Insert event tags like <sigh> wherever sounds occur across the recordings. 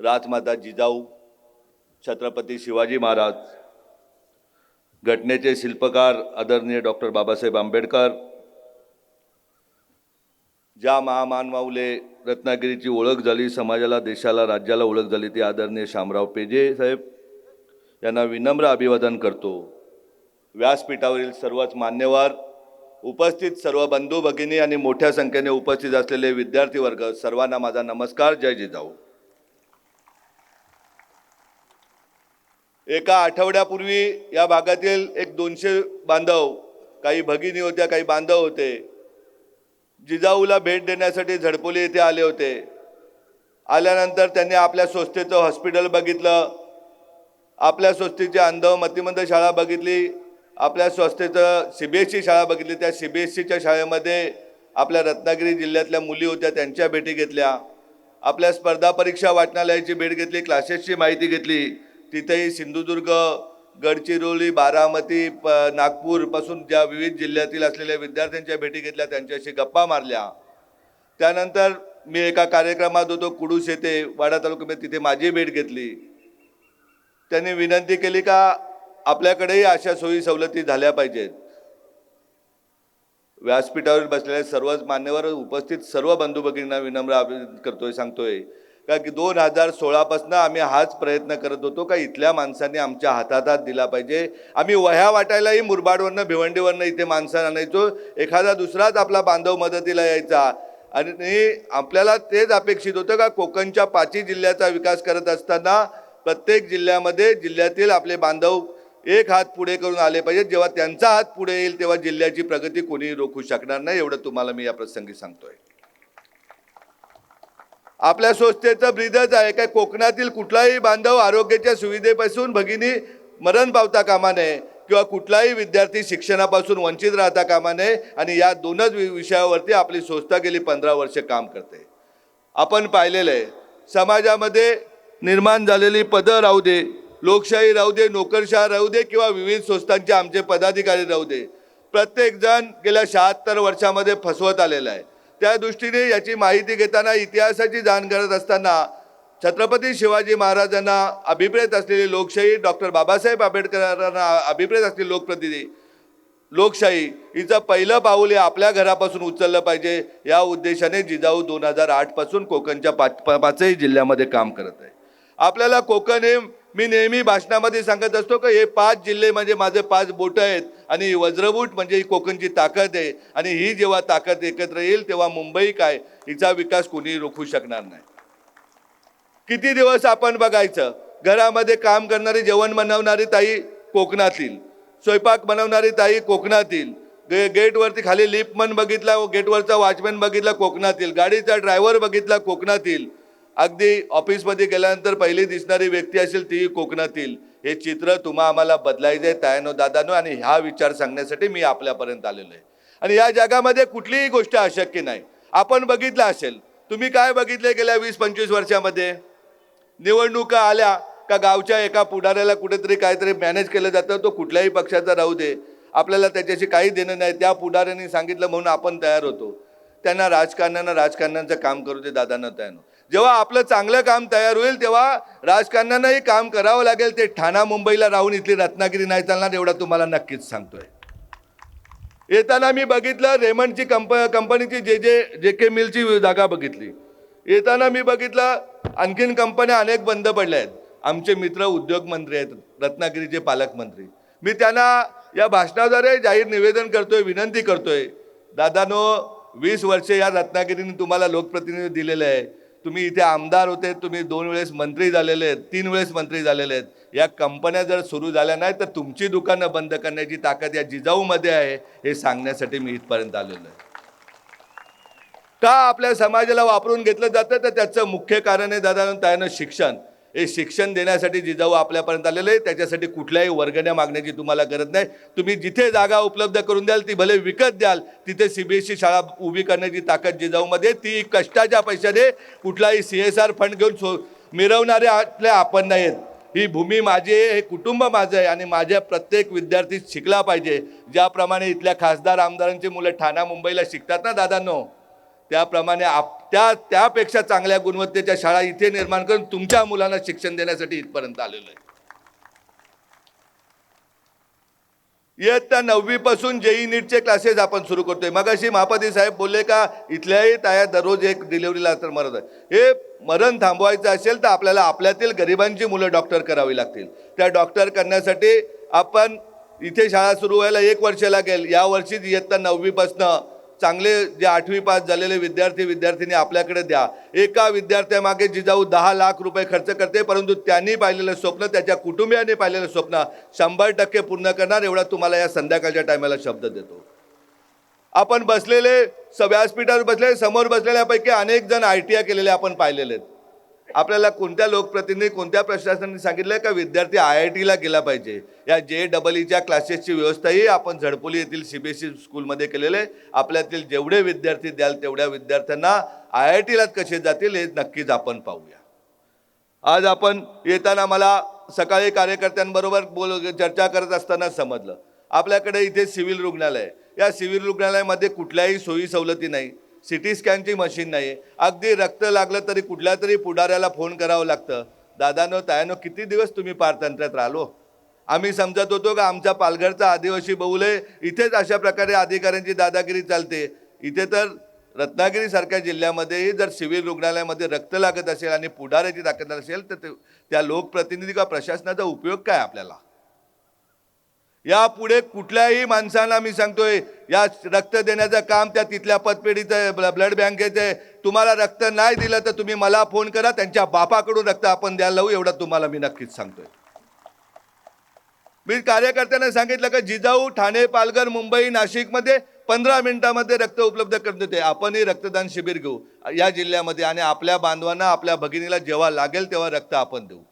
राजमाता जिजाऊ छत्रपती शिवाजी महाराज घटनेचे शिल्पकार आदरणीय डॉक्टर बाबासाहेब आंबेडकर ज्या महामानवाऊले रत्नागिरीची ओळख झाली समाजाला देशाला राज्याला ओळख झाली ती आदरणीय शामराव पेजे साहेब यांना विनम्र अभिवादन करतो. व्यासपीठावरील सर्वच मान्यवर उपस्थित सर्व बंधू भगिनी आणि मोठ्या संख्येने उपस्थित असलेले विद्यार्थी वर्ग सर्वांना माझा नमस्कार. जय जिजाऊ. एका आठवड्यापूर्वी या भागातील एक दोनशे बांधव काही भगिनी होत्या काही बांधव होते जिजाऊला भेट देण्यासाठी झडपोली येथे आले होते. आल्यानंतर त्यांनी आपल्या संस्थेचं हॉस्पिटल बघितलं. आपल्या संस्थेची अंधव मतिमंद शाळा बघितली. आपल्या संस्थेचं सी बी एस सी शाळा बघितली. त्या सी बी एस सीच्या शाळेमध्ये आपल्या रत्नागिरी जिल्ह्यातल्या मुली होत्या त्यांच्या भेटी घेतल्या. आपल्या स्पर्धा परीक्षा वाचनालयाची भेट घेतली क्लासेसची माहिती घेतली. तिथेही सिंधुदुर्ग गडचिरोली बारामती प नागपूरपासून ज्या विविध जिल्ह्यातील असलेल्या विद्यार्थ्यांच्या भेटी घेतल्या त्यांच्याशी गप्पा मारल्या. त्यानंतर मी एका कार्यक्रमात होतो कुडूस येथे वाडा तालुक्यामध्ये तिथे माझी भेट घेतली. त्यांनी विनंती केली का आपल्याकडेही अशा सोयी सवलती झाल्या पाहिजेत. व्यासपीठावर बसलेले सर्वच मान्यवर उपस्थित सर्व बंधू भगिनींना विनम्र अभिनंदन करतोय सांगतोय. का की दोन हजार सोळापासून आम्ही हाच प्रयत्न करत होतो का इथल्या माणसांनी आमच्या हातात हात दिला पाहिजे. आम्ही वह्या वाटायलाही मुरबाडवरनं भिवंडीवरनं इथे माणसं आणायचो. एखादा दुसराच आपला बांधव मदतीला यायचा. आणि आपल्याला तेच अपेक्षित होतं का कोकणच्या पाचही जिल्ह्याचा विकास करत असताना प्रत्येक जिल्ह्यामध्ये जिल्ह्यातील आपले बांधव एक हात पुढे करून आले पाहिजेत. जेव्हा त्यांचा हात पुढे येईल तेव्हा जिल्ह्याची प्रगती कोणीही रोखू शकणार नाही. एवढं तुम्हाला मी या प्रसंगी सांगतोय. आपल्या संस्थेचं ब्रिदच आहे. काय कोकणातील कुठलाही बांधव आरोग्याच्या सुविधेपासून भगिनी मरण पावता कामा नये किंवा कुठलाही विद्यार्थी शिक्षणापासून वंचित राहता कामा नये आणि या दोनच वि- विषयावरती आपली संस्था गेली पंधरा वर्ष काम करते. आपण पाहिलेलं आहे समाजामध्ये निर्माण झालेली पदं राहू दे लोकशाही राहू दे नोकरशाह राहू दे किंवा विविध संस्थांचे आमचे पदाधिकारी राहू दे प्रत्येकजण गेल्या शहात्तर वर्षामध्ये फसवत आलेला आहे. त्या दृष्टीने याची माहिती घेताना इतिहासाची जाण करत असताना छत्रपती शिवाजी महाराजांना अभिप्रेत असलेली लोकशाही डॉक्टर बाबासाहेब आंबेडकरांना अभिप्रेत असलेली लोकप्रतिनिधी लोकशाही हिचं पहिलं पाऊल हे आपल्या घरापासून उचललं पाहिजे या उद्देशाने जिजाऊ दोन हजार आठपासून कोकणच्या पाच पाचही जिल्ह्यामध्ये काम करत आहे. आपल्याला कोकण हे मी नेहमी भाषणामध्ये सांगत असतो की हे पाच जिल्हे म्हणजे माझे पाच बोटं आहेत आणि वज्रबूट म्हणजे ही कोकणची ताकद आहे. आणि ही जेव्हा ताकद एकत्र येईल तेव्हा मुंबई काय हिचा विकास कोणी रोखू शकणार नाही. किती दिवस आपण बघायचं घरामध्ये काम करणारी जेवण बनवणारी ताई कोकणातील स्वयंपाक बनवणारी ताई कोकणातील गे गेटवरती खाली लिफ्टमन बघितला गेटवरचा वॉचमॅन बघितला कोकणातील गाडीचा ड्रायव्हर बघितला कोकणातील अगदी ऑफिसमध्ये गेल्यानंतर पहिली दिसणारी व्यक्ती असेल ती कोकणातील. हे चित्र तुम्हा आम्हाला बदलायचं आहे तायानो दादानो आणि ह्या विचार सांगण्यासाठी मी आपल्यापर्यंत आलेलो आहे. आणि या जगामध्ये कुठलीही गोष्ट अशक्य नाही. आपण बघितलं असेल. तुम्ही काय बघितले गेल्या वीस पंचवीस वर्षामध्ये? निवडणुका आल्या का गावच्या एका पुढाऱ्याला कुठेतरी काहीतरी मॅनेज केलं जातं? तो कुठल्याही पक्षाचा राहू दे. आपल्याला त्याच्याशी काही देणं नाही. त्या पुढाऱ्यांनी सांगितलं म्हणून आपण तयार होतो. त्यांना राजकारणानं राजकारणाचं काम करू दे दादांना तयार जेव्हा आपलं चांगलं काम तयार होईल तेव्हा राजकारण्यांनाही काम करावं लागेल. ते ठाणा मुंबईला राहून इथली रत्नागिरी नाही चालणार एवढा तुम्हाला नक्कीच सांगतोय. येताना मी बघितलं रेमंडची कंप कंपनीची जे जे जे के मिलची जागा बघितली. येताना मी बघितलं आणखीन कंपन्या अनेक बंद पडल्या आहेत. आमचे मित्र उद्योग मंत्री आहेत रत्नागिरीचे पालकमंत्री मी त्यांना या भाषणाद्वारे जाहीर निवेदन करतोय विनंती करतोय. दादानो वीस वर्षे या रत्नागिरीने तुम्हाला लोकप्रतिनिधी दिलेले आहे. तुम्ही इथे आमदार होते तुम्ही दोन वेळेस मंत्री झालेले आहेत तीन वेळेस मंत्री झालेले आहेत. या कंपन्या जर सुरू झाल्या नाही तर तुमची दुकानं बंद करण्याची ताकद या जिजाऊमध्ये आहे हे सांगण्यासाठी मी इथपर्यंत आलेलो आहे. का आपल्या समाजाला वापरून घेतलं जातं? तर त्याचं मुख्य कारण आहे दादा त्यानं शिक्षण. हे शिक्षण देण्यासाठी जिजाऊ आपल्यापर्यंत आलेलं आहे त्याच्यासाठी कुठल्याही वर्गण्या मागण्याची तुम्हाला गरज नाही. तुम्ही जिथे जागा उपलब्ध करून द्याल ती भले विकत द्याल तिथे सी बी एस सी शाळा उभी करण्याची ताकद जिजाऊमध्ये ती कष्टाच्या पैशाने कुठलाही सी एस आर फंड घेऊन सो मिरवणारे आपल्या आपण नाहीत ही भूमी माझी आहे हे कुटुंब माझं आहे आणि माझ्या प्रत्येक विद्यार्थी शिकला पाहिजे. ज्याप्रमाणे इथल्या खासदार आमदारांची मुलं ठाणा मुंबईला शिकतात ना दादांनो? त्याप्रमाणे आप त्या त्यापेक्षा चांगल्या गुणवत्तेच्या शाळा इथे निर्माण करून तुमच्या मुलांना शिक्षण देण्यासाठी इथपर्यंत आलेलो आहे. इयत्ता नववी पासून जेई नीटचे क्लासेस आपण सुरू करतोय. मगाशी महापती साहेब बोलले का इथल्याही ताया दररोज एक डिलिव्हरीला तर मरत आहे हे मरण थांबवायचं असेल तर आपल्याला आपल्यातील गरिबांची मुलं डॉक्टर करावी लागतील. त्या डॉक्टर करण्यासाठी आपण इथे शाळा सुरू व्हायला एक वर्ष लागेल. या वर्षीच इयत्ता नववीपासनं चांगले जे आठवी पास झालेले विद्यार्थी विद्यार्थिनी आपल्याकडे द्या. एका विद्यार्थ्यामागे जिजाऊ दहा लाख रुपये खर्च करते परंतु त्यांनी पाहिलेलं स्वप्न त्याच्या कुटुंबियांनी पाहिलेलं स्वप्न शंभर टक्के पूर्ण करणार एवढा तुम्हाला या संध्याकाळच्या टायमाला शब्द देतो. आपण बसलेले व्यासपीठावर बसले समोर बसलेल्यापैकी अनेक जण आय टी आय केलेले आपण पाहिलेले आहेत. आपल्याला कोणत्या लोकप्रतिनिधी कोणत्या प्रशासनाने सांगितलं का विद्यार्थी आय आय टीला गेला पाहिजे? या जे डबल ईच्या क्लासेसची व्यवस्थाही आपण झडपोली येथील सी बी एस ई स्कूलमध्ये केलेले आपल्यातील जेवढे विद्यार्थी द्याल तेवढ्या विद्यार्थ्यांना आय आय टीला कसे जातील हे नक्कीच आपण पाहूया. आज आपण येताना मला सकाळी कार्यकर्त्यांबरोबर बोल चर्चा करत असताना समजलं. आपल्याकडे इथे सिव्हिल रुग्णालय या सिव्हिल रुग्णालयामध्ये कुठल्याही सोयी सवलती नाही. सी टी स्कॅनची मशीन नाही अगदी रक्त लागलं तरी कुठल्या तरी पुढाऱ्याला फोन करावं लागतं. दादानो तायानो किती दिवस तुम्ही पारतंत्र्यात राहिलो? आम्ही समजत होतो का आमचा पालघरचा आदिवासी बहुल आहे इथेच अशा प्रकारे अधिकाऱ्यांची दादागिरी चालते. इथे तर रत्नागिरीसारख्या जिल्ह्यामध्येही जर सिव्हिल रुग्णालयामध्ये रक्त लागत असेल आणि पुढाऱ्याची ताकद असेल तर ते- त्या लोकप्रतिनिधी किंवा प्रशासनाचा उपयोग काय आपल्याला? यापुढे कुठल्याही माणसाला मी सांगतोय या रक्त देण्याचं काम त्या तिथल्या पतपेढीचं आहे, ब्ल- ब्लड बँकेचं आहे तुम्हाला रक्त नाही दिलं तर तुम्ही मला फोन करा त्यांच्या बापाकडून रक्त आपण द्यायला लावू एवढं तुम्हाला मी नक्कीच सांगतोय. मी कार्यकर्त्यांना सांगितलं का जिजाऊ ठाणे पालघर मुंबई नाशिकमध्ये पंधरा मिनिटामध्ये रक्त उपलब्ध करून देते. आपणही रक्तदान शिबिर घेऊ या जिल्ह्यामध्ये आणि आपल्या बांधवांना आपल्या भगिनीला जेव्हा लागेल तेव्हा रक्त आपण देऊ.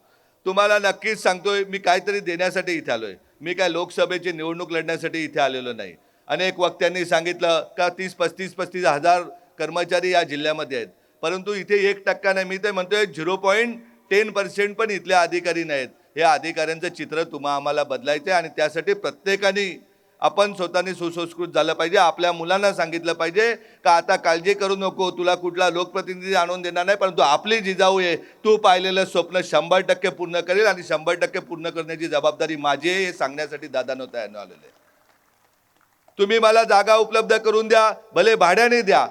तुम्हाला नक्कीच सांगतोय मी काहीतरी देण्यासाठी इथे आलोय. मी काय लोकसभेची निवडणूक लढण्यासाठी इथे आलेलो नाही. अनेक वक्त्यांनी सांगितलं का तीस पस्तीस पस्तीस हजार कर्मचारी या जिल्ह्यामध्ये आहेत. परंतु इथे एक टक्का नाही. मी ते म्हणतोय झिरो पॉईंट टेन पर्सेंट पण इथले अधिकारी नाहीत. हे अधिकाऱ्यांचं चित्र तुम्हा आम्हाला बदलायचं आहे आणि त्यासाठी प्रत्येकाने आपण स्वतःने सुसंस्कृत झालं पाहिजे आपल्या मुलांना सांगितलं पाहिजे का आता काळजी करू नको तुला कुठला लोकप्रतिनिधी आणून देणार नाही परंतु आपली जिजाऊ आहे तू पाहिलेलं स्वप्न शंभर टक्के पूर्ण करेल आणि शंभर टक्के पूर्ण करण्याची जबाबदारी माझी आहे हे सांगण्यासाठी दादानो तयार आलेले. तुम्ही मला जागा उपलब्ध करून द्या भले भाड्याने द्या.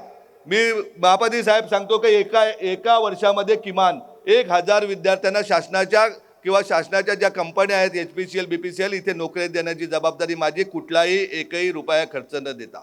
मी बापाजी साहेब सांगतो की एका एका वर्षामध्ये किमान एक हजार विद्यार्थ्यांना शासनाच्या किंवा शासनाच्या ज्या कंपन्या आहेत H P C L B P C L इथे नोकरी देण्याची जबाबदारी माझी कुठलाही एकही रुपया खर्च न देता.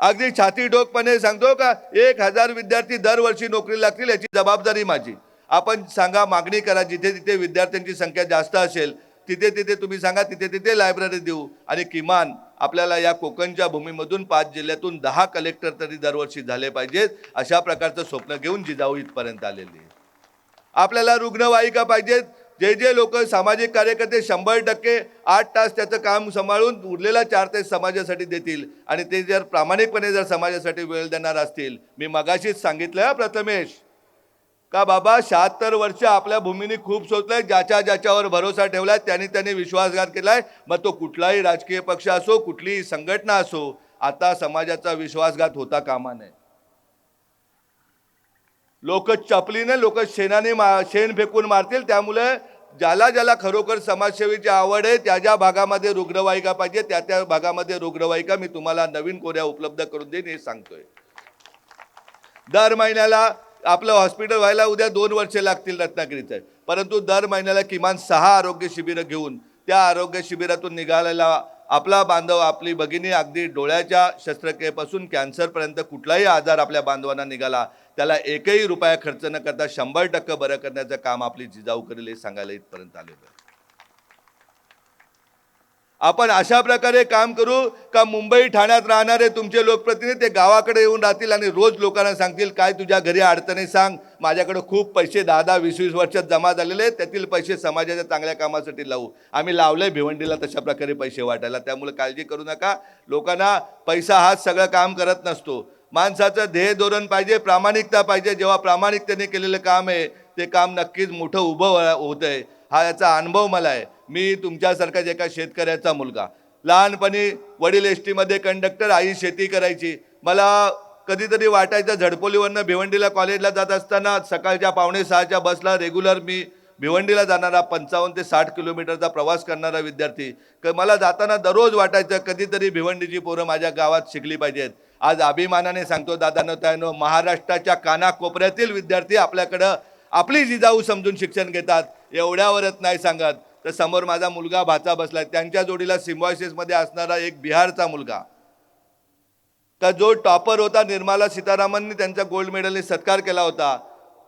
अगदी छाती ठोकपणे सांगतो का एक हजार विद्यार्थी दरवर्षी नोकरी लागतील याची जबाबदारी माझी. आपण सांगा मागणी करा जिथे जिथे विद्यार्थ्यांची संख्या जास्त असेल तिथे तिथे तुम्ही सांगा तिथे तिथे लायब्ररी देऊ. आणि किमान आपल्याला या कोकणच्या भूमीमधून पाच जिल्ह्यातून दहा कलेक्टर तरी दरवर्षी झाले पाहिजेत अशा प्रकारचं स्वप्न घेऊन जिजाऊ इथपर्यंत आलेली आहे आपल्याला रुग्णवाहिका पाहिजेत. जे जे लोक सामाजिक कार्यकर्ते शंभर टक्के आठ तास त्याचं काम सांभाळून उरलेला चार तास समाजासाठी देतील. आणि ते जर प्रामाणिकपणे जर समाजासाठी वेळ देणार असतील. मी मगाशीच सांगितलं हा प्रथमेश. का बाबा शहात्तर वर्ष आपल्या भूमीने खूप सोचलंय ज्याच्या ज्याच्यावर भरोसा ठेवलाय त्यांनी त्यांनी विश्वासघात केलाय. मग तो कुठलाही राजकीय पक्ष असो कुठलीही संघटना असो आता समाजाचा विश्वासघात होता कामा नये. लोक चपलीने लोक शेणाने मा शेण फेकून मारतील. त्यामुळे ज्याला ज्याला खरोखर समाजसेवेची आवड आहे त्या ज्या भागामध्ये रुग्णवाहिका पाहिजे त्या त्या भागामध्ये रुग्णवाहिका मी तुम्हाला नवीन कोऱ्या उपलब्ध करून देईन हे सांगतोय. दर महिन्याला आपलं हॉस्पिटल व्हायला उद्या दोन वर्षे लागतील रत्नागिरीचं. परंतु दर महिन्याला किमान सहा आरोग्य शिबिरं घेऊन त्या आरोग्य शिबिरातून निघालेला आपला बांधव आपली भगिनी अगदी डोळ्याच्या शस्त्रक्रियेपासून कॅन्सरपर्यंत कुठलाही आजार आपल्या बांधवांना निघाला त्याला एकही रुपया खर्च न करता शंभर टक्के बरं करण्याचं काम आपली जिजाऊ करेल हे सांगायला इथपर्यंत आलेलं आहे. आपण अशा प्रकारे काम करू का मुंबई ठाण्यात राहणारे तुमचे लोकप्रतिनिधी ते गावाकडे येऊन राहतील आणि रोज लोकांना सांगतील काय तुझ्या घरी अडचणी सांग. माझ्याकडे खूप पैसे दहा दहा वीस वीस वर्षात जमा झालेले आहेत. त्यातील पैसे समाजाच्या चांगल्या कामासाठी लावू. आम्ही लावले भिवंडीला तशा प्रकारे पैसे वाटायला. त्यामुळे काळजी करू नका. लोकांना पैसा हाच सगळं काम करत नसतो. माणसाचं ध्येय धोरण पाहिजे प्रामाणिकता पाहिजे. जेव्हा प्रामाणिकतेने केलेलं काम आहे ते काम नक्कीच मोठं उभं होत आहे हा याचा अनुभव मला आहे. मी तुमच्यासारखाच एका शेतकऱ्याचा मुलगा. लहानपणी वडील एस टीमध्ये कंडक्टर आई शेती करायची. मला कधीतरी वाटायचं झडपोलीवरनं भिवंडीला कॉलेजला जात असताना सकाळच्या पावणे सहाच्या बसला रेग्युलर मी भिवंडीला जाणारा पंचावन्न ते साठ किलोमीटरचा प्रवास करणारा विद्यार्थी. क मला जाताना दररोज वाटायचं कधीतरी भिवंडीची पोरं माझ्या गावात शिकली पाहिजेत. आज अभिमानाने सांगतो दादा त्यानो महाराष्ट्राच्या कानाकोपऱ्यातील विद्यार्थी आपल्याकडं आपली जिजाऊ समजून शिक्षण घेतात एवढ्यावरच नाही सांगत. तर समोर माझा मुलगा भाचा बसला त्यांच्या जोडीला सिम्बॉयसिसमध्ये असणारा एक बिहारचा मुलगा. का जो टॉपर होता निर्मला सीतारामननी त्यांचा गोल्ड मेडलने सत्कार केला होता.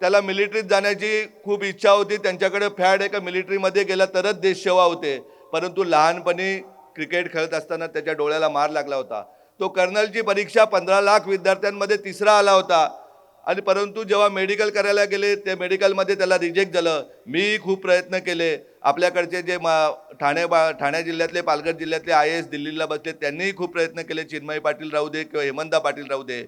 त्याला मिलिटरीत जाण्याची खूप इच्छा होती त्यांच्याकडे फॅड एका मिलिटरीमध्ये गेला तरच देश सेवा होते. परंतु लहानपणी क्रिकेट खेळत असताना त्याच्या डोळ्याला मार लागला होता. तो कर्नलची परीक्षा पंधरा लाख विद्यार्थ्यांमध्ये तिसरा आला होता. आणि परंतु जेव्हा मेडिकल करायला गेले ते मेडिकलमध्ये त्याला रिजेक्ट झालं. मी खूप प्रयत्न केले. आपल्याकडचे जे मा ठाणे बा ठाणे जिल्ह्यातले पालघर जिल्ह्यातले आय एस दिल्लीला बसले त्यांनीही खूप प्रयत्न केले. चिन्मय पाटील राहू दे किंवा हेमंता पाटील राहू दे.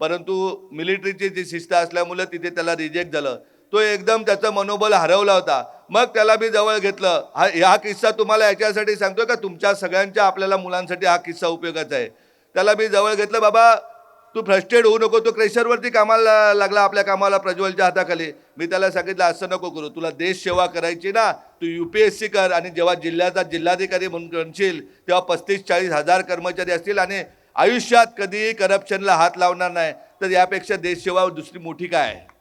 परंतु मिलिटरीची जी शिस्त असल्यामुळे तिथे त्याला रिजेक्ट झालं. तो एकदम त्याचं मनोबल हरवला होता. मग त्याला मी जवळ घेतलं. हा हा किस्सा तुम्हाला याच्यासाठी सांगतोय का? तुमच्या सगळ्यांच्या आपल्याला मुलांसाठी हा किस्सा उपयोगाचा आहे. त्याला मी जवळ घेतलं बाबा तू फ्रस्ट्रेट होऊ नको तो क्रेशरवरती कामाला लागला आपल्या कामाला प्रज्वलच्या हाताखाली. मी त्याला सांगितलं असं नको करू तुला देश सेवा करायची ना तू यू पी एस सी कर आणि जेव्हा जिल्ह्याचा जिल्हाधिकारी म्हणून बनशील तेव्हा पस्तीस चाळीस हजार कर्मचारी असतील आणि आयुष्यात कधीही करप्शनला हात लावणार नाही. तर यापेक्षा देशसेवा दुसरी मोठी काय? आहे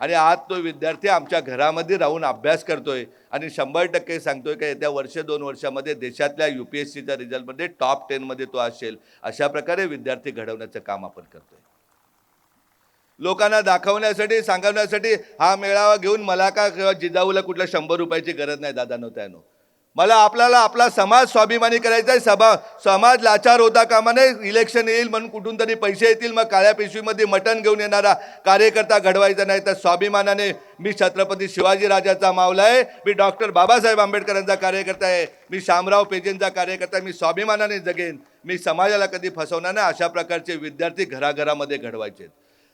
आणि आज तो विद्यार्थी आमच्या घरामध्ये राहून अभ्यास करतोय आणि शंभर टक्के सांगतोय का येत्या वर्ष दोन वर्षामध्ये देशातल्या यू पी एस सीच्या रिझल्टमध्ये टॉप टेनमध्ये तो असेल. अशा प्रकारे विद्यार्थी घडवण्याचं काम आपण करतोय. लोकांना दाखवण्यासाठी सांगवण्यासाठी हा मेळावा घेऊन मला का किंवा जिजाऊला कुठल्या शंभर रुपयाची गरज नाही दादा त्यानो. मला आपल्याला आपला समाज स्वाभिमानी करायचा आहे. सभा समाज लाचार होता कामा नये इलेक्शन येईल म्हणून कुठून तरी पैसे येतील. मग काळ्या पिशवीमध्ये मटण घेऊन येणारा कार्यकर्ता घडवायचा नाही तर स्वाभिमानाने मी छत्रपती शिवाजीराजाचा मावला आहे. मी डॉक्टर बाबासाहेब आंबेडकरांचा कार्यकर्ता आहे. मी शामराव पेजेंचा कार्यकर्ता आहे. मी स्वाभिमानाने जगेन. मी समाजाला कधी फसवणार नाही. अशा प्रकारचे विद्यार्थी घराघरामध्ये घडवायचे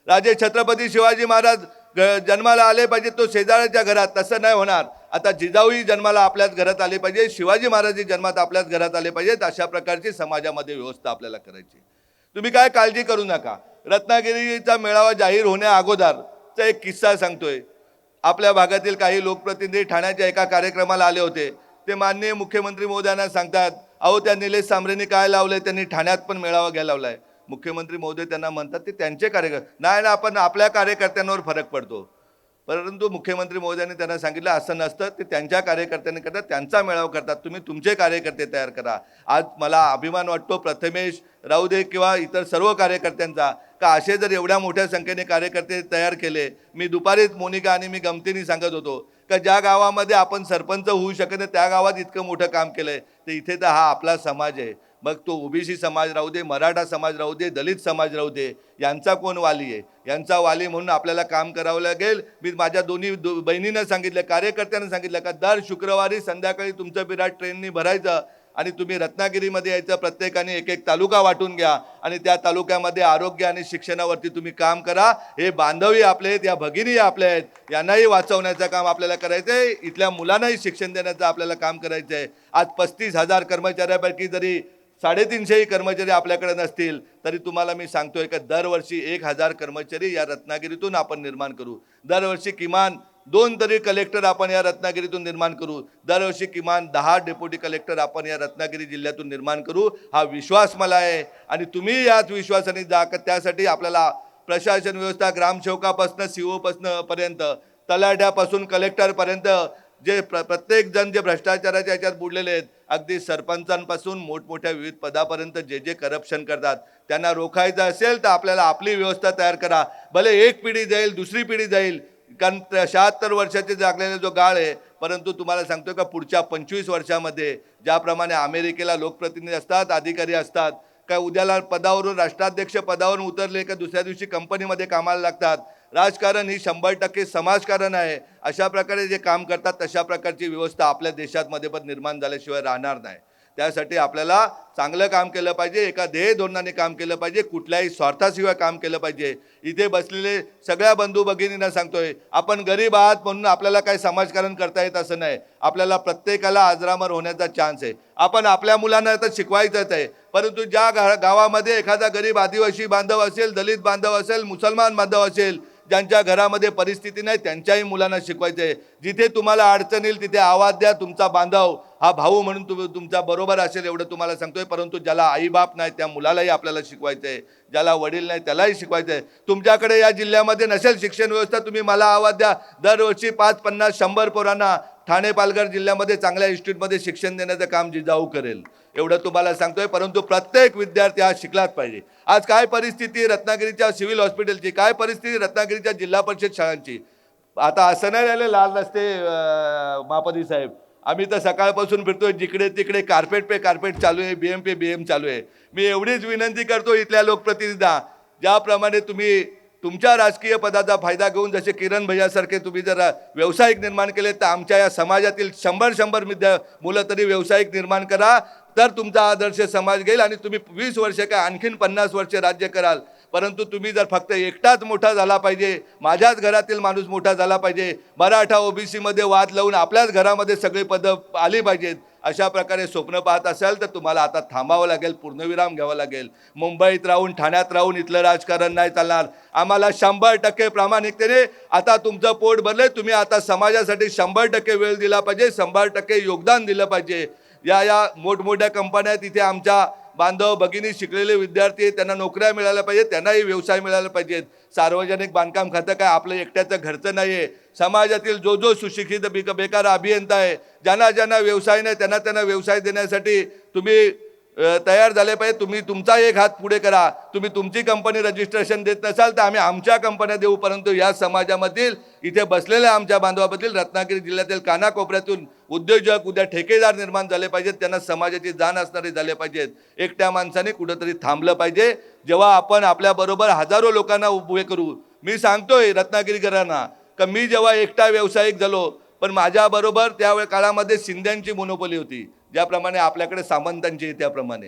राजे छत्रपती शिवाजी महाराज ग- जन्माला आले पाहिजे तो शेजाऱ्याच्या घरात. तसं नाही होणार. आता जिजाऊही जन्माला आपल्याच घरात आले पाहिजे शिवाजी महाराजही जन्मात आपल्याच घरात आले पाहिजेत अशा प्रकारची समाजामध्ये व्यवस्था आपल्याला करायची. तुम्ही काय काळजी करू नका. रत्नागिरीचा मेळावा जाहीर होण्या अगोदरचा एक किस्सा सांगतोय. आपल्या भागातील काही लोकप्रतिनिधी ठाण्याच्या एका कार्यक्रमाला आले होते. ते माननीय मुख्यमंत्री मोदयांना सांगतात अहो त्या निलेश सांबरेंनी काय लावलंय? त्यांनी ठाण्यात पण मेळावा घ्यायला लावलाय. मुख्यमंत्री महोदय त्यांना म्हणतात ते त्यांचे कार्यकर्ते नाही ना आपण आपल्या कार्यकर्त्यांवर फरक पडतो. परंतु मुख्यमंत्री महोदयांनी त्यांना सांगितलं असं नसतं ते त्यांच्या कार्यकर्त्यांनी करतात त्यांचा मेळावा करतात तुम्ही तुमचे कार्यकर्ते तयार करा. आज मला अभिमान वाटतो प्रथमेश राहू दे किंवा इतर सर्व कार्यकर्त्यांचा का असे जर एवढ्या मोठ्या संख्येने कार्यकर्ते तयार केले मी दुपारीच मोनिका आणि मी गमतीने सांगत होतो का ज्या गावामध्ये आपण सरपंच होऊ शकत नाही त्या गावात इतकं मोठं काम केलं आहे तर इथे तर हा आपला समाज आहे. मग तो ओबीसी समाज राहू दे मराठा समाज राहू दे दलित समाज राहू दे यांचा कोण वाली आहे? यांचा वाली म्हणून आपल्याला काम करावं लागेल. मी माझ्या दोन्ही दो बहिणीनं सांगितलं कार्यकर्त्यांना सांगितलं का दर शुक्रवारी संध्याकाळी तुमचं बिराट ट्रेननी भरायचं आणि तुम्ही रत्नागिरीमध्ये यायचं प्रत्येकाने एक एक तालुका वाटून घ्या आणि त्या तालुक्यामध्ये आरोग्य आणि शिक्षणावरती तुम्ही काम करा. हे बांधवी आपले आहेत या भगिनी आपल्या आहेत यांनाही वाचवण्याचं काम आपल्याला करायचं आहे. इथल्या मुलांनाही शिक्षण देण्याचं आपल्याला काम करायचं आहे. आज पस्तीस हजार कर्मचाऱ्यापैकी जरी साडेतीनशेही कर्मचारी आपल्याकडे नसतील तरी तुम्हाला मी सांगतोय का दरवर्षी एक हजार कर्मचारी या रत्नागिरीतून आपण निर्माण करू. दरवर्षी किमान दोन तरी कलेक्टर आपण या रत्नागिरीतून निर्माण करू. दरवर्षी किमान दहा डेप्युटी कलेक्टर आपण या रत्नागिरी जिल्ह्यातून निर्माण करू. हा विश्वास मला आहे. आणि तुम्ही याच विश्वासाने जा का त्यासाठी आपल्याला प्रशासन व्यवस्था ग्रामसेवकापासून सी ओपासून पर्यंत तलाठ्यापासून कलेक्टरपर्यंत जे प्र प्रत्येक जण जे भ्रष्टाचाराच्या याच्यात बुडलेले आहेत अगदी सरपंचांपासून मोठमोठ्या विविध पदापर्यंत जे जे करप्शन करतात त्यांना रोखायचं असेल तर आपल्याला आपली व्यवस्था तयार करा. भले एक पिढी जाईल दुसरी पिढी जाईल कारण शहात्तर वर्षाचे जागलेला जो गाळ आहे परंतु तुम्हाला सांगतो का पुढच्या पंचवीस वर्षामध्ये ज्याप्रमाणे अमेरिकेला लोकप्रतिनिधी असतात अधिकारी असतात काय उद्याला पदावरून राष्ट्राध्यक्ष पदावरून उतरले का दुसऱ्या दिवशी कंपनीमध्ये कामाला लागतात राजकारण ही शंभर टक्के समाजकारण आहे. अशा प्रकारे जे काम करतात तशा प्रकारची व्यवस्था आपल्या देशातमध्ये पण निर्माण झाल्याशिवाय राहणार नाही. त्यासाठी आपल्याला चांगलं काम केलं पाहिजे एका ध्येय धोरणाने काम केलं पाहिजे कुठल्याही स्वार्थाशिवाय काम केलं पाहिजे. इथे बसलेले सगळ्या बंधू भगिनींना सांगतोय आपण गरीब आहात म्हणून आपल्याला काही समाजकारण करता येत असं नाही. आपल्याला प्रत्येकाला आजरामर होण्याचा चान्स आहे. आपण आपल्या मुलांना तर शिकवायचंच आहे. परंतु ज्या गा गावामध्ये एखादा गरीब आदिवासी बांधव असेल दलित बांधव असेल मुसलमान बांधव असेल ज्यांच्या घरामध्ये परिस्थिती नाही त्यांच्याही मुलांना शिकवायचं आहे. जिथे तुम्हाला अडचण येईल तिथे आवाज द्या तुमचा बांधव हा भाऊ म्हणून तुम्ही तुमचा बरोबर असेल एवढं तुम्हाला सांगतोय परंतु ज्याला आईबाप नाही त्या मुलालाही आपल्याला शिकवायचं आहे. ज्याला वडील नाही त्यालाही शिकवायचं आहे. तुमच्याकडे या जिल्ह्यामध्ये नसेल शिक्षण व्यवस्था तुम्ही मला आवाज द्या. दरवर्षी पाच पन्नास शंभर पोरांना ठाणे पालघर जिल्ह्यामध्ये चांगल्या इन्स्टिट्यूटमध्ये शिक्षण देण्याचं काम जिजाऊ करेल. एवढं तुम्हाला सांगतोय परंतु प्रत्येक विद्यार्थी हा शिकलाच पाहिजे. आज काय परिस्थिती रत्नागिरीच्या सिव्हिल हॉस्पिटलची? काय परिस्थिती रत्नागिरीच्या जिल्हा परिषद शाळांची? आता असं नाही राहिले लाल रस्ते मापदी साहेब. आम्ही तर सकाळपासून फिरतोय जिकडे तिकडे कार्पेट पे कार्पेट चालू आहे बी एम पे बी एम चालू आहे. मी एवढीच विनंती करतो इथल्या लोकप्रतिनिधी ज्याप्रमाणे तुम्ही तुमच्या राजकीय पदाचा फायदा घेऊन जसे किरण भैयासारखे तुम्ही जर व्यावसायिक निर्माण केले तर आमच्या या समाजातील शंभर शंभर विद्या मुलं तरी व्यावसायिक निर्माण करा तर तुमचा आदर्श समाज घेईल आणि तुम्ही वीस वर्ष काय आणखीन पन्नास वर्ष राज्य कराल. परंतु तुम्ही जर फक्त एकटाच मोठा झाला पाहिजे माझ्याच घरातील माणूस मोठा झाला पाहिजे मराठा ओबीसीमध्ये वाद लावून आपल्याच घरामध्ये सगळी पदं आली पाहिजेत अशा प्रकारे स्वप्न पाहत असाल तर तुम्हाला आता थांबावं लागेल पूर्णविराम घ्यावा लागेल. मुंबईत राहून ठाण्यात राहून इथलं राजकारण नाही चालणार. आम्हाला शंभर टक्के प्रामाणिकतेने आता तुमचं पोट भरले तुम्ही आता समाजासाठी शंभर टक्के वेळ दिला पाहिजे शंभर टक्के योगदान दिलं पाहिजे. या या मोठमोठ्या कंपन्या तिथे आमच्या बांधव भगिनी शिकलेले विद्यार्थी आहेत, त्यांना नोकऱ्या मिळाल्या पाहिजेत त्यांनाही व्यवसाय मिळाला पाहिजेत. सार्वजनिक बांधकाम खातं काय? आपलं एकट्याचं घरचं नाही आहे समाजातील जो जो सुशिक्षित बेक बेकार अभियंता आहे ज्यांना ज्यांना व्यवसाय नाही त्यांना त्यांना व्यवसाय देण्यासाठी तुम्ही तयार झाले पाहिजे. तुम्ही तुमचा एक हात पुढे करा. तुम्ही तुमची कंपनी रजिस्ट्रेशन देत नसाल तर आम्ही आमच्या कंपन्या देऊ. परंतु या समाजामधील इथे बसलेल्या आमच्या बांधवाबद्दल रत्नागिरी जिल्ह्यातील कानाकोपऱ्यातून उद्योजक उद्या ठेकेदार निर्माण झाले पाहिजेत. त्यांना समाजाची जाण असणारे झाले पाहिजेत. एकट्या माणसाने कुठंतरी थांबलं पाहिजे. जेव्हा आपण आपल्याबरोबर हजारो लोकांना उभे करू मी सांगतोय रत्नागिरीकरांना का मी जेव्हा एकटा व्यावसायिक झालो पण माझ्याबरोबर त्यावेळे काळामध्ये शिंद्यांची मोनोपोली होती. ज्याप्रमाणे आपल्याकडे सामंतांची त्याप्रमाणे.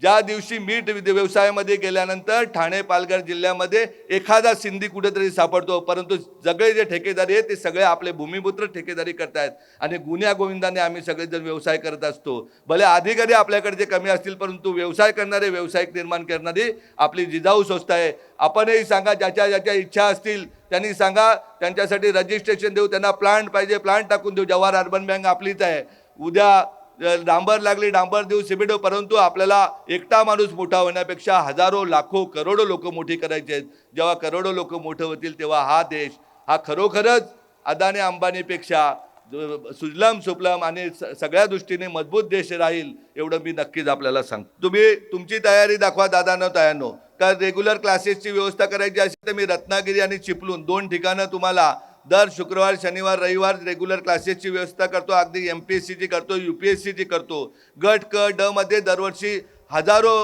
ज्या दिवशी मीठ विद- व्यवसायामध्ये गेल्यानंतर ठाणे पालघर जिल्ह्यामध्ये एखादा सिंधी कुठेतरी सापडतो परंतु सगळे जे ठेकेदारी आहेत ते सगळे आपले भूमिपुत्र ठेकेदारी करतायत. आणि गुन्ह्या गोविंदाने आम्ही सगळेजण व्यवसाय करत असतो. भले अधिकारी आपल्याकडचे कमी असतील परंतु व्यवसाय करणारे व्यावसायिक निर्माण करणारी आपली जिजाऊ संस्था आहे. आपणही सांगा ज्याच्या ज्याच्या इच्छा असतील त्यांनी सांगा त्यांच्यासाठी रजिस्ट्रेशन देऊ त्यांना प्लांट पाहिजे प्लांट टाकून देऊ. जवाहर अर्बन बँक आपलीच आहे. उद्या डांबर लागली डांबर देऊ सिमेंट परंतु आपल्याला एकटा माणूस मोठा होण्यापेक्षा हजारो लाखो करोडो लोक मोठी करायचे आहेत. जेव्हा करोडो लोक मोठे होतील तेव्हा हा देश हा खरोखरच अदानी अंबानीपेक्षा सुजलम सुजलाम सुफलाम आणि स- सगळ्या दृष्टीने मजबूत देश राहील एवढं मी नक्कीच आपल्याला सांगतो. तुम्ही तुमची तयारी दाखवा दादानो तयानो. तर रेग्युलर क्लासेसची व्यवस्था करायची असेल तर मी रत्नागिरी आणि चिपलून दोन ठिकाणं तुम्हाला दर शुक्रवार शनिवार रविवार रेग्युलर क्लासेसची व्यवस्था करतो. अगदी एम पी एस सीची करतो यू पी एस सीची करतो. गट क ड मध्ये दरवर्षी हजारो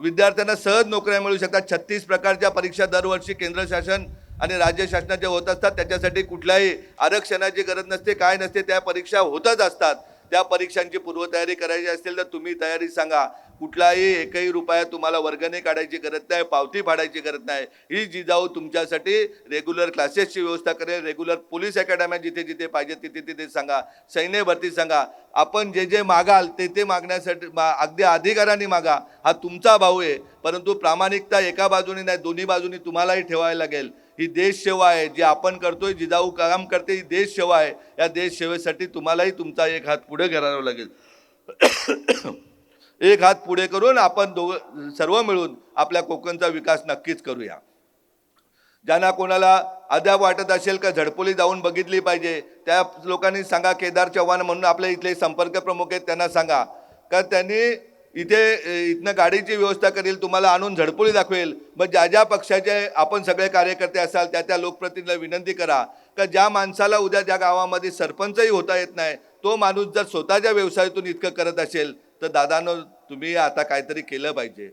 विद्यार्थ्यांना सहज नोकऱ्या मिळू शकतात. छत्तीस प्रकारच्या परीक्षा दरवर्षी केंद्र शासन आणि राज्य शासनाच्या होत असतात. त्याच्यासाठी कुठल्याही आरक्षणाची गरज नसते. काय नसते त्या परीक्षा होतच असतात. त्या परीक्षांची पूर्वतयारी करायची असेल तर तुम्ही तयारी सांगा. कुठलाही एकही रुपया तुम्हाला वर्गणी काढायची गरज नाही पावती फाडायची गरज नाही. ही जिजाऊ तुमच्यासाठी रेग्युलर क्लासेसची व्यवस्था करेल. रेग्युलर पोलीस अकॅडम्या जिथे जिथे पाहिजे तिथे तिथे सांगा. सैन्य भरती सांगा. आपण जे जे मागाल ते ते मागण्यासाठी मा- अगदी अधिकाराने मागा. हा तुमचा भाऊ आहे. परंतु प्रामाणिकता एका बाजूने नाही दोन्ही बाजूनी तुम्हालाही ठेवायला लागेल. ही देश सेवा आहे जी आपण करतोय जिजाऊ काम करते ही देश सेवा आहे. या देश सेवेसाठी तुम्हालाही तुमचा एक हात पुढे करावा लागेल. <coughs> एक हात पुढे करून आपण दोघ सर्व मिळून आपल्या कोकणचा विकास नक्कीच करूया. ज्यांना कोणाला अद्याप वाटत असेल का झडपोली जाऊन बघितली पाहिजे त्या लोकांनी सांगा केदार चव्हाण म्हणून आपल्या इथले संपर्क प्रमुख आहेत त्यांना सांगा. का त्यांनी इथे इथनं गाडीची व्यवस्था करेल तुम्हाला आणून झडपुळी दाखवेल. मग ज्या ज्या पक्षाचे आपण सगळे कार्यकर्ते असाल त्या त्या लोकप्रतिनिधीला विनंती करा. का ज्या माणसाला उद्या ज्या गावामध्ये सरपंचही होता येत नाही तो माणूस जर स्वतःच्या व्यवसायातून इतकं करत असेल तर दादानं तुम्ही आता काहीतरी केलं पाहिजे.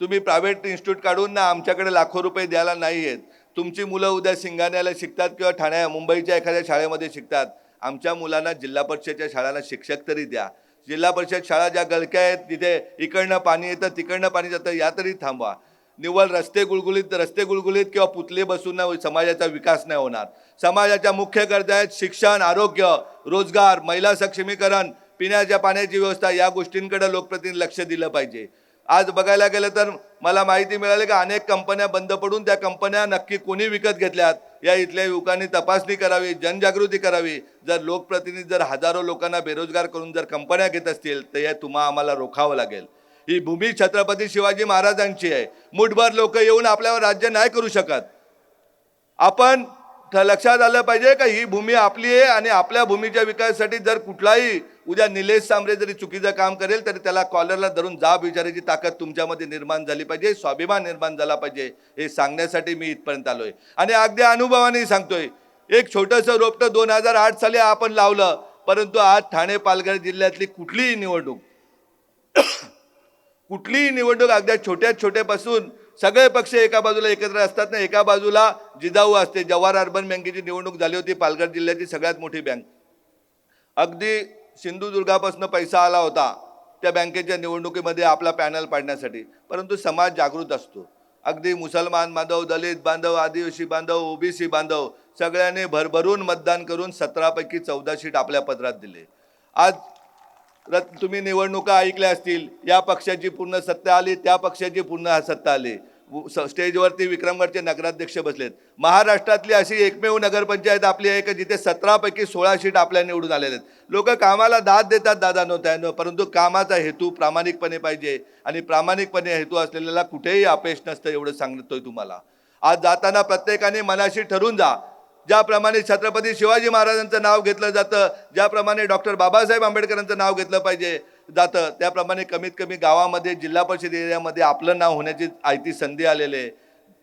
तुम्ही प्रायव्हेट इन्स्टिट्यूट काढून ना आमच्याकडे लाखो रुपये द्यायला नाही आहेत तुमची मुलं उद्या सिंगाण्याला शिकतात किंवा ठाण्या मुंबईच्या एखाद्या शाळेमध्ये शिकतात. आमच्या मुलांना जिल्हा परिषदेच्या शाळांना शिक्षक तरी द्या. जिल्हा परिषद शाळा ज्या गळक्या आहेत तिथे इकडनं पाणी येतं तिकडनं पाणी जातं या तरी थांबवा. निव्वळ रस्ते गुळगुळीत रस्ते गुळगुळीत किंवा पुतले बसून समाजाचा विकास नाही होणार. समाजाच्या मुख्य गरजा आहेत शिक्षण आरोग्य रोजगार महिला सक्षमीकरण पिण्याच्या पाण्याची व्यवस्था या गोष्टींकडे लोकप्रतिनिधी लक्ष दिलं पाहिजे. आज बघायला गेलं तर मला माहिती मिळाली की अनेक कंपन्या बंद पडून त्या कंपन्या नक्की कोणी विकत घेतल्यात? या इथल्या युवकांनी तपासणी करावी जनजागृती करावी. जर लोकप्रतिनिधी जर हजारो लोकांना बेरोजगार करून जर कंपन्या घेत असतील तर हे तुम्हा आम्हाला रोखावं लागेल. ही भूमी छत्रपती शिवाजी महाराजांची आहे. मुठभर लोक येऊन आपल्यावर राज्य नाही करू शकत. आपण लक्षात आलं पाहिजे का ही भूमी आपली आहे आणि आपल्या भूमीच्या विकासासाठी जर कुठलाही उद्या निलेश सांबरे जरी चुकीचं काम करेल तरी त्याला कॉलरला धरून जाब विचारायची ताकद तुमच्यामध्ये निर्माण झाली पाहिजे स्वाभिमान निर्माण झाला पाहिजे हे सांगण्यासाठी मी इथपर्यंत आलोय. आणि अगदी अनुभवाने सांगतोय एक छोटंसं रोपटं दोन हजार आठ साली आपण लावलं परंतु आज ठाणे पालघर जिल्ह्यातली कुठलीही निवडणूक <coughs> कुठलीही निवडणूक अगदी छोट्या छोट्यापासून सगळे पक्ष एका बाजूला एकत्र असतात ना एका बाजूला जिजाऊ असते जवाहर अर्बन बँकेची निवडणूक झाली होती पालघर जिल्ह्याची सगळ्यात मोठी बँक. अगदी सिंधुदुर्गापासून पैसा आला होता त्या बँकेच्या निवडणुकीमध्ये आपला पॅनल पाडण्यासाठी. परंतु समाज जागृत असतो. अगदी मुसलमान बांधव दलित बांधव आदिवासी बांधव ओबीसी बांधव सगळ्यांनी भरभरून मतदान करून सतरापैकी चौदा सीट आपल्या पत्रात दिले. आज रत तुम्ही निवडणुका ऐकल्या असतील या पक्षाची पूर्ण सत्ता आली त्या पक्षाची पूर्ण सत्ता आली. स्टेजवरती विक्रमगडचे नगराध्यक्ष बसलेत. महाराष्ट्रातली अशी एकमेव नगरपंचायत आपली आहे का जिथे सतरापैकी सोळा सीट आपल्या निवडून आलेले आहेत. लोक कामाला दाद देतात दादा नव्हत्या परंतु कामाचा हेतू प्रामाणिकपणे पाहिजे आणि प्रामाणिकपणे हेतू असलेल्याला कुठेही अपेश नसतं एवढं सांगतोय तुम्हाला. आज जाताना प्रत्येकाने मनाशी ठरून जा. ज्याप्रमाणे छत्रपती शिवाजी महाराजांचं नाव घेतलं जातं ज्याप्रमाणे डॉक्टर बाबासाहेब आंबेडकरांचं नाव घेतलं पाहिजे जातं. त्याप्रमाणे कमीत कमी गावामध्ये जिल्हा परिषद एरियामध्ये आपलं नाव होण्याची आयती संधी आलेली आहे.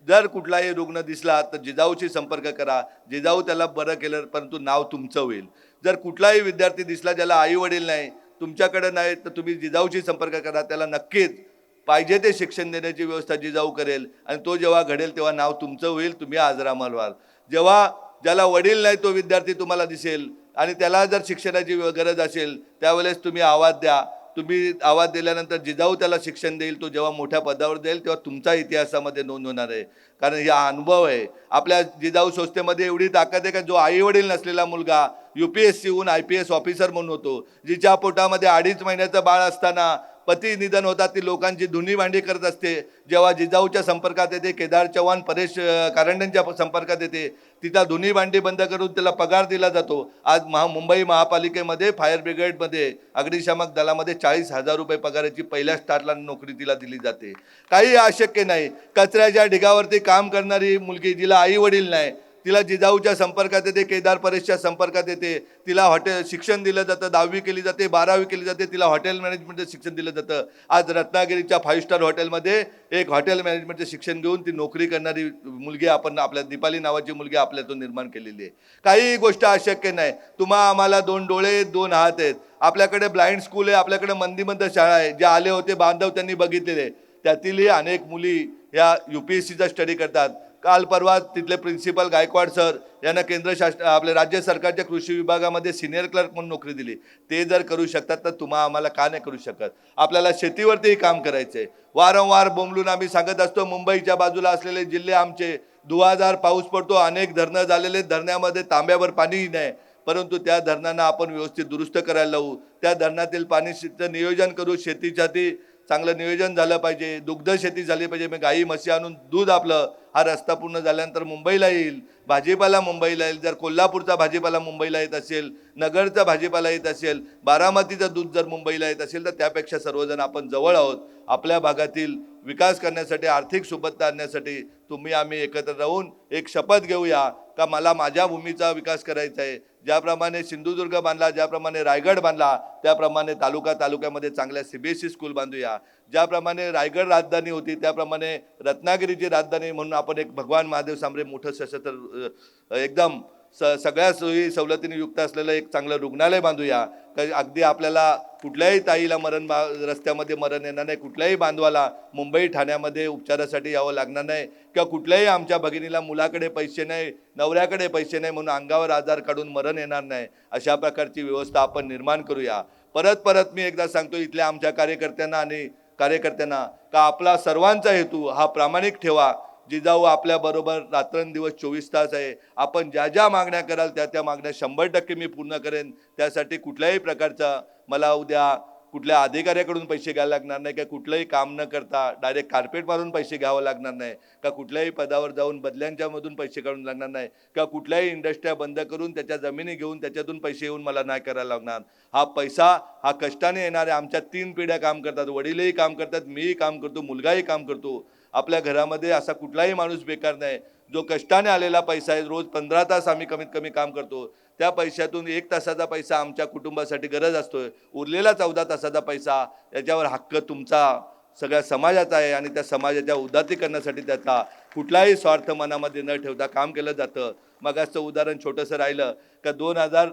जर कुठलाही रुग्ण दिसला तर जिजाऊशी संपर्क करा. जिजाऊ त्याला बरं केलं परंतु नाव तुमचं होईल. जर कुठलाही विद्यार्थी दिसला ज्याला आई वडील नाही तुमच्याकडे नाही तर तुम्ही जिजाऊशी संपर्क करा. त्याला नक्कीच पाहिजे ते शिक्षण देण्याची व्यवस्था जिजाऊ करेल. आणि तो जेव्हा घडेल तेव्हा नाव तुमचं होईल. तुम्ही आजरा व्हाल जेव्हा ज्याला वडील नाही तो विद्यार्थी तुम्हाला दिसेल. आणि त्याला जर शिक्षणाची गरज असेल त्यावेळेस तुम्ही आवाज द्या. तुम्ही आवाज दिल्यानंतर जिजाऊ त्याला शिक्षण देईल तो जेव्हा मोठ्या पदावर जाईल तेव्हा तुमचा इतिहासामध्ये नोंद होणार आहे. कारण हा अनुभव आहे. आपल्या जिजाऊ संस्थेमध्ये एवढी ताकद आहे का जो आई वडील नसलेला मुलगा यू पी एस सीहून आय पी एस ऑफिसर म्हणून होतो जिच्या पोटामध्ये अडीच महिन्याचं बाळ असताना पती निधन होतात ती लोकांची धुनी भांडी करत असते. जेव्हा जिजाऊच्या संपर्कात येते केदार चव्हाण परेश अं, कारंड्यांच्या संपर्कात येते तिथं धुनी भांडी बंद करून त्याला पगार दिला जातो. आज महा मुंबई महापालिकेमध्ये फायर ब्रिगेडमध्ये अग्निशामक दलामध्ये चाळीस हजार रुपये पगाराची पहिल्या स्टार्टला नोकरी तिला दिली जाते. काही अशक्य नाही. कचऱ्याच्या ढिगावरती काम करणारी मुलगी जिला आई वडील नाही. तिला जिजाऊच्या संपर्कात येते केदार परेशच्या संपर्कात येते. तिला हॉटेल शिक्षण दिलं जातं दहावी केली जाते बारावी केली जाते तिला हॉटेल मॅनेजमेंटचं शिक्षण दिलं जातं. आज रत्नागिरीच्या फाईव्ह स्टार हॉटेलमध्ये एक हॉटेल मॅनेजमेंटचं शिक्षण घेऊन ती नोकरी करणारी मुलगी आपण आपल्या दीपाली नावाची मुलगी आपल्यातून निर्माण केलेली आहे. काही गोष्ट अशक्य नाही. तुम्हा आम्हाला दोन डोळे दोन हात आहेत. आपल्याकडे ब्लाइंड स्कूल आहे आपल्याकडे मंदीमंद शाळा आहे. जे आले होते बांधव त्यांनी बघितलेले. त्यातीलही अनेक मुली या यू पी एस सीचा स्टडी करतात. काल परवा तिथले प्रिन्सिपल गायकवाड सर यांना केंद्र शासन आपल्या राज्य सरकारच्या कृषी विभागामध्ये सिनियर क्लर्क म्हणून नोकरी दिली. ते जर करू शकतात तर तुम्हा आम्हाला का नाही करू शकत? आपल्याला शेतीवरतीही काम करायचं आहे वारंवार बोंबलून आम्ही सांगत असतो मुंबईच्या बाजूला असलेले जिल्हे आमचे दुवाधार पाऊस पडतो अनेक धरणं झालेले धरणामध्ये तांब्यावर पाणीही नाही. परंतु त्या धरणांना आपण व्यवस्थित दुरुस्त करायला लावू. त्या धरणातील पाणीचं नियोजन करू शेतीसाठी चांगलं नियोजन झालं पाहिजे दुग्ध शेती झाली पाहिजे मग गाई म्हशी आणून दूध आपलं हा रस्ता पूर्ण झाल्यानंतर मुंबईला येईल. भाजीपाला मुंबईला येईल. जर कोल्हापूरचा भाजीपाला मुंबईला येत असेल नगरचा भाजीपाला येत असेल बारामतीचं दूध जर मुंबईला येत असेल तर त्यापेक्षा सर्वजण आपण जवळ आहोत. आपल्या भागातील विकास करण्यासाठी आर्थिक सुबत्ता आणण्यासाठी तुम्ही आम्ही एकत्र राहून एक शपथ घेऊया का मला माझ्या भूमीचा विकास करायचा आहे. ज्याप्रमाणे सिंधुदुर्ग बांधला ज्याप्रमाणे रायगड बांधला त्याप्रमाणे तालुका तालुक्यामध्ये चांगल्या C B S E school बांधूया. ज्याप्रमाणे रायगड राजधानी होती त्याप्रमाणे रत्नागिरीची राजधानी म्हणून आपण एक भगवान महादेव सांबरे मोठं सशस्त्र एकदम स सगळ्या सोयी सवलतीने युक्त असलेलं एक चांगलं रुग्णालय बांधूया. का अगदी आपल्याला कुठल्याही ताईला मरण बा रस्त्यामध्ये मरण येणार नाही. कुठल्याही बांधवाला मुंबई ठाण्यामध्ये उपचारासाठी यावं लागणार नाही. किंवा कुठल्याही आमच्या भगिनीला मुलाकडे पैसे नाही नवऱ्याकडे पैसे नाही म्हणून अंगावर आजार काढून मरण येणार नाही अशा प्रकारची व्यवस्था आपण निर्माण करूया. परत परत मी एकदा सांगतो इथल्या आमच्या कार्यकर्त्यांना आणि कार्यकर्त्यांना का आपला सर्वांचा हेतू हा प्रामाणिक ठेवा. जिजाऊ आपल्याबरोबर रात्रंदिवस चोवीस तास आहे. आपण ज्या ज्या मागण्या कराल त्या त्या मागण्या शंभर टक्के मी पूर्ण करेन. त्यासाठी कुठल्याही प्रकारचा मला उद्या कुठल्या अधिकाऱ्याकडून पैसे घ्यायला लागणार नाही का कुठलंही काम न करता डायरेक्ट कार्पेट मारून पैसे घ्यावं लागणार नाही का कुठल्याही पदावर जाऊन बदल्यांच्या मधून पैसे काढून लागणार नाही का कुठल्याही इंडस्ट्र्या बंद करून त्याच्या जमिनी घेऊन त्याच्यातून पैसे येऊन मला नाही करायला लागणार. हा पैसा हा कष्टाने येणाऱ्या आमच्या तीन पिढ्या काम करतात. वडीलही काम करतात मीही काम करतो मुलगाही काम करतो. आपल्या घरामध्ये असा कुठलाही माणूस बेकार नाही. जो कष्टाने आलेला पैसा आहे रोज पंधरा तास आम्ही कमीत कमी काम करतो. त्या पैशातून एक तासाचा पैसा आमच्या कुटुंबासाठी गरज असतोय. उरलेला चौदा तासाचा पैसा याच्यावर हक्क तुमचा सगळ्या समाजाचा आहे आणि त्या समाजाच्या उदात्तीकरणासाठी त्याचा कुठलाही स्वार्थ मनामध्ये न ठेवता काम केलं जातं. मगाचं उदाहरण छोटंसं राहिलं का दोन हजार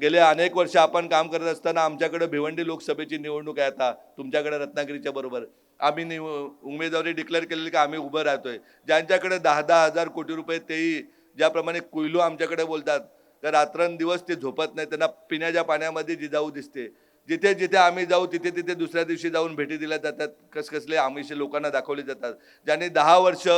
गेले अनेक वर्ष आपण काम करत असताना आमच्याकडे भिवंडी लोकसभेची निवडणूक आहे आता तुमच्याकडे रत्नागिरीच्या बरोबर. आम्ही नि उमेदवारी डिक्लेअर केलेली की आम्ही उभं राहतोय. ज्यांच्याकडे दहा दहा हजार कोटी रुपये तेही ज्याप्रमाणे कोयलू आमच्याकडे बोलतात तर रात्रंदिवस ते झोपत नाही. त्यांना पिण्याच्या पाण्यामध्ये जिजाऊ दिसते. जिथे जिथे आम्ही जाऊ तिथे तिथे दुसऱ्या दिवशी जाऊन भेटी दिल्या जातात. कसकसले आमिषे लोकांना दाखवले जातात. ज्यांनी दहा वर्ष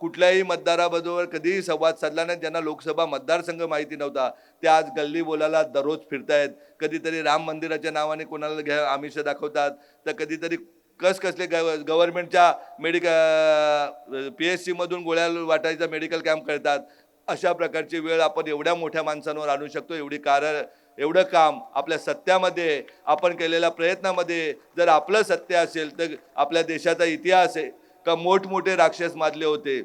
कुठल्याही मतदाराबरोबर कधीही संवाद साधला नाही ज्यांना लोकसभा मतदारसंघ माहिती नव्हता ते आज गल्ली बोलायला दररोज फिरतायत. कधीतरी राम मंदिराच्या नावाने कोणाला घ्या आमिष दाखवतात. तर कधीतरी कसकसले ग गव्हर्नमेंटच्या मेडिकल पी एच सीमधून गोळ्या वाटायचा मेडिकल कॅम्प करतात अशा प्रकारची वेळ आपण एवढ्या मोठ्या माणसांवर आणू शकतो. एवढी कार एवढं काम आपल्या सत्यामध्ये आपण केलेल्या प्रयत्नामध्ये जर आपलं सत्य असेल तर आपल्या देशाचा इतिहास आहे. का मोठमोठे राक्षस माजले होते.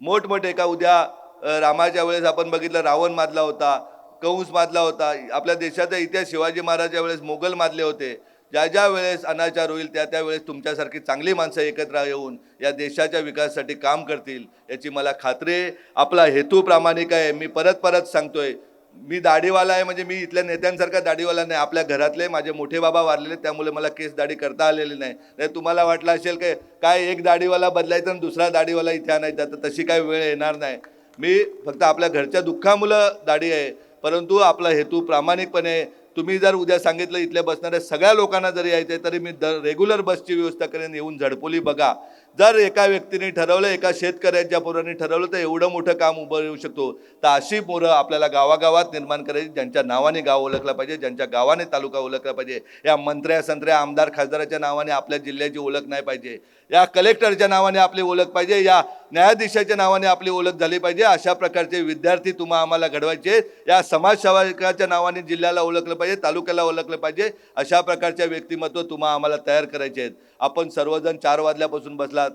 मोठमोठे का उद्या रामाच्या वेळेस आपण बघितलं रावण माजला होता कंस माजला होता. आपल्या देशाचा इतिहास शिवाजी महाराजच्या वेळेस मोगल माजले होते. ज्या ज्या वेळेस अनाचार होईल त्या त्यावेळेस तुमच्यासारखी चांगली माणसं एकत्र येऊन या देशाच्या विकासासाठी काम करतील याची मला खात्री आहे. आपला हेतू प्रामाणिक आहे. मी परत परत सांगतोय मी दाढीवाला आहे म्हणजे मी इथल्या नेत्यांसारखा दाढीवाला नाही. आपल्या घरातले माझे मोठे बाबा वारलेले त्यामुळे मला केस दाढी करता आलेली नाही. नाही तुम्हाला वाटलं असेल काय काय एक दाढीवाला बदलायचा आणि दुसरा दाढीवाला इथे आणायचा तर तशी काय वेळ येणार नाही. मी फक्त आपल्या घरच्या दुःखामुळं दाढी आहे परंतु आपला हेतू प्रामाणिकपणे तुम्ही जर उद्या सांगितलं इथल्या बसणाऱ्या सगळ्या लोकांना जरी यायचं आहे तरी मी दर रेग्युलर बसची व्यवस्था करेन. येऊन झडपोली बघा. जर एका व्यक्तीने ठरवलं एका शेतकऱ्याच्या पोरांनी ठरवलं तर एवढं मोठं काम उभं येऊ शकतो. तर अशी पोरं आपल्याला गावागावात निर्माण करायची ज्यांच्या नावाने गाव ओळखलं पाहिजे ज्यांच्या गावाने तालुका ओळखला पाहिजे या मंत्र्या संत्र्या आमदार खासदाराच्या नावाने आपल्या जिल्ह्याची ओळख नाही पाहिजे या कलेक्टरच्या नावाने आपली ओळख पाहिजे या न्यायाधीशाच्या नावाने आपली ओळख झाली पाहिजे अशा प्रकारचे विद्यार्थी तुम्हा आम्हाला घडवायचे या समाजसेवकाच्या नावाने जिल्ह्याला ओळखलं पाहिजे तालुक्याला ओळखलं पाहिजे अशा प्रकारच्या व्यक्तिमत्व तुम्हा आम्हाला तयार करायचे आहेत. आपण सर्वजण चार वाजल्यापासून बसलात.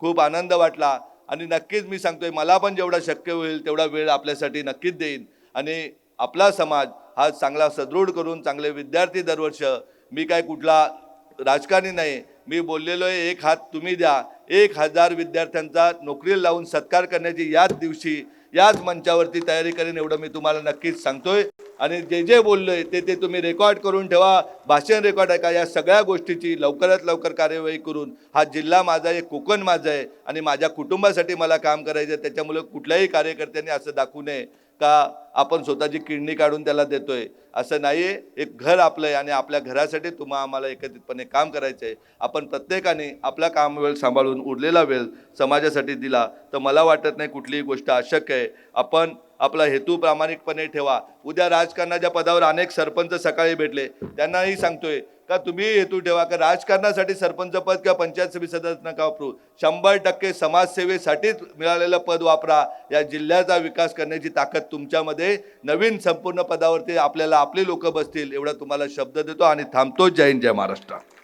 खूप आनंद वाटला. आणि नक्कीच मी सांगतोय मला पण जेवढा शक्य होईल तेवढा वेळ आपल्यासाठी नक्कीच देईन. आणि आपला समाज हा चांगला सदृढ करून चांगले विद्यार्थी दरवर्ष मी काय कुठला राजकारणी नाही मी बोललेलो आहे एक हात तुम्ही द्या. एक हजार विद्यार्थ्यांचा नोकरीला लावून सत्कार करण्याची याच दिवशी याच मंचावरती तयारी करेन एवढं मी तुम्हाला नक्कीच सांगतोय. आणि जे जे बोललो आहे ते ते तुम्ही रेकॉर्ड करून ठेवा. भाषण रेकॉर्ड आहे का? या सगळ्या गोष्टीची लवकरात लवकर कार्यवाही करून. हा जिल्हा माझा आहे कोकण माझा आहे आणि माझ्या कुटुंबासाठी मला काम करायचं आहे. त्याच्यामुळे कुठल्याही कार्यकर्त्यांनी असं दाखवू नये का आपण स्वतःची किडनी काढून त्याला देतोय. असं नाही आहे एक घर आपलं आहे आणि आपल्या घरासाठी तुम्हा आम्हाला एकत्रितपणे काम करायचं आहे आपण प्रत्येकाने आपला काम वेळ सांभाळून उरलेला वेळ समाजासाठी दिला. तर मला वाटत नाही कुठलीही गोष्ट अशक्य आहे. आपण आपला हेतू प्रामाणिकपणे ठेवा. उद्या राजकारणाच्या पदावर अनेक सरपंच सकाळी भेटले. त्यांनाही सांगतोय का तुम्ही हेतू ठेवा? का राजकारणासाठी सरपंच पद किंवा पंचायत समिती सदस्य नका वापरू? शंभर टक्के समाजसेवेसाठीच मिळालेलं पद वापरा. या जिल्ह्याचा विकास करण्याची ताकद तुमच्यामध्ये. नवीन संपूर्ण पदावरती आपल्याला आपली लोक बसतील. एवढा तुम्हाला शब्द देतो आणि थांबतो. जय हिंद जय महाराष्ट्र.